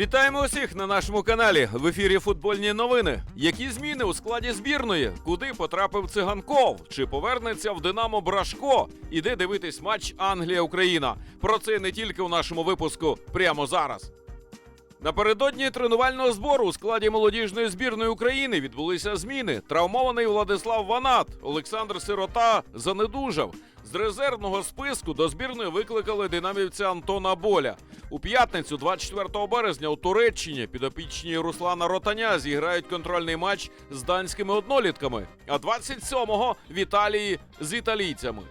Вітаємо усіх на нашому каналі. В ефірі футбольні новини. Які зміни у складі збірної? Куди потрапив циганков? Чи повернеться в Динамо Брашко? Іде дивитись матч Англія-Україна. Про це не тільки у нашому випуску прямо зараз. Напередодні тренувального збору у складі молодіжної збірної України відбулися зміни. Травмований Владислав Ванат, Олександр Сирота занедужав. З резервного списку до збірної викликали динамівця Антона Боля. У п'ятницю, 24 березня, у Туреччині підопічні Руслана Ротаня зіграють контрольний матч з данськими однолітками, а 27-го в Італії з італійцями.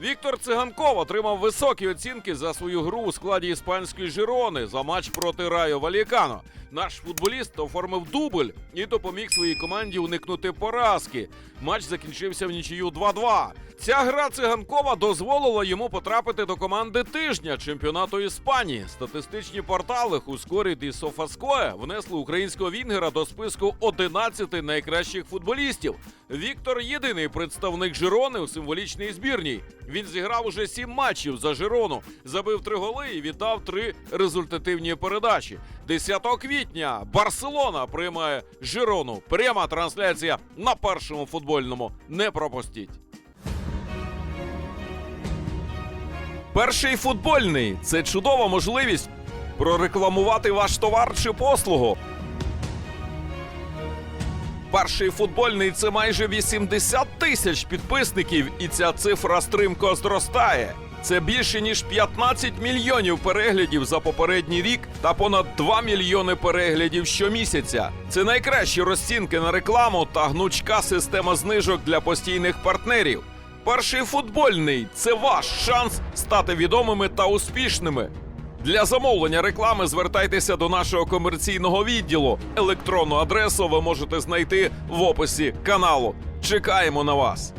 Віктор Циганков отримав високі оцінки за свою гру у складі іспанської Жирони за матч проти Райо Валікано. Наш футболіст оформив дубль і допоміг своїй команді уникнути поразки. Матч закінчився в нічию 2-2. Ця гра циганкова дозволила йому потрапити до команди тижня чемпіонату Іспанії. Статистичні портали Хускорід і Софаскоє внесли українського Вінгера до списку 11 найкращих футболістів. Віктор єдиний представник Жирони у символічній збірній. Він зіграв уже сім матчів за Жирону, забив три голи і віддав три результативні передачі. 10 квітня Барселона приймає Жирону. Пряма трансляція на першому футбольному. Не пропустіть. Перший футбольний це чудова можливість прорекламувати ваш товар чи послугу. Перший футбольний це майже 80 тисяч підписників, і ця цифра стрімко зростає. Це більше ніж 15 мільйонів переглядів за попередній рік та понад 2 мільйони переглядів щомісяця. Це найкращі розцінки на рекламу та гнучка система знижок для постійних партнерів. Перший футбольний це ваш шанс стати відомими та успішними. Для замовлення реклами звертайтеся до нашого комерційного відділу. Електронну адресу ви можете знайти в описі каналу. Чекаємо на вас.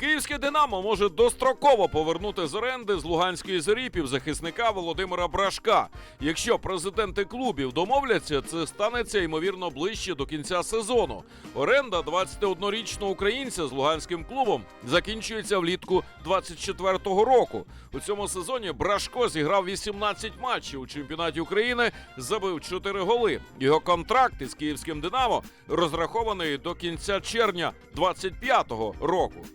Київське Динамо може достроково повернути з оренди з Луганської зорі півзахисника Володимира Брашка. Якщо президенти клубів домовляться, це станеться ймовірно ближче до кінця сезону. Оренда 21-річного українця з луганським клубом закінчується влітку 24-го року. У цьому сезоні Брашко зіграв 18 матчів у чемпіонаті України, забив 4 голи. Його контракт із київським Динамо розрахований до кінця червня 25-го року.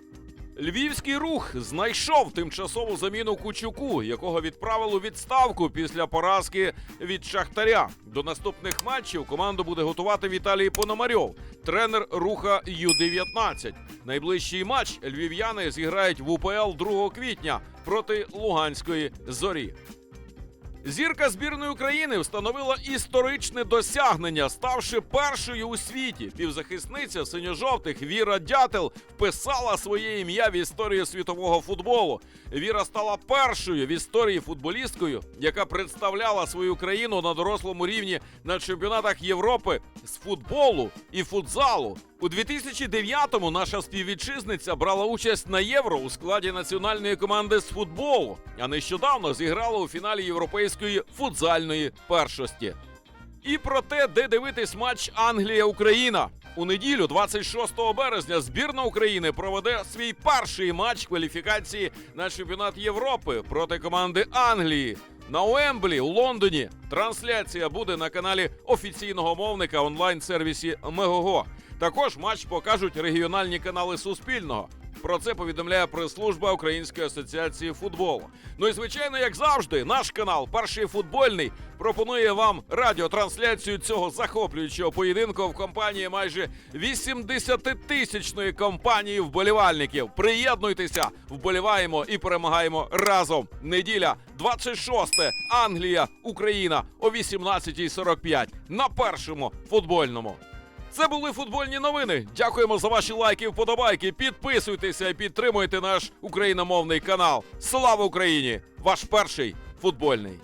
Львівський рух знайшов тимчасову заміну Кучуку, якого відправили у відставку після поразки від Шахтаря. До наступних матчів команду буде готувати Віталій Пономарьов, тренер руха Ю-19. Найближчий матч львів'яни зіграють в УПЛ 2 квітня проти Луганської зорі. Зірка збірної України встановила історичне досягнення, ставши першою у світі. Півзахисниця синьо-жовтих Віра Дятел вписала своє ім'я в історію світового футболу. Віра стала першою в історії футболісткою, яка представляла свою країну на дорослому рівні на чемпіонатах Європи з футболу і футзалу. У 2009-му наша співвітчизниця брала участь на євро у складі національної команди з футболу, а нещодавно зіграла у фіналі європейської футзальної першості. І про те, де дивитись матч Англія-Україна. У неділю, 26 березня, збірна України проведе свій перший матч кваліфікації на чемпіонат Європи проти команди Англії. На Уемблі у Лондоні трансляція буде на каналі офіційного мовника онлайн-сервісі Мегого. Також матч покажуть регіональні канали Суспільного. Про це повідомляє прес-служба Української асоціації футболу. Ну і звичайно, як завжди, наш канал Перший футбольний пропонує вам радіотрансляцію цього захоплюючого поєдинку в компанії майже 80-тисячної компанії вболівальників. Приєднуйтеся, вболіваємо і перемагаємо разом. Неділя 26 Англія, Україна о 18.45 на першому футбольному. Це були футбольні новини. Дякуємо за ваші лайки, вподобайки. Підписуйтеся і підтримуйте наш україномовний канал. Слава Україні! Ваш перший футбольний.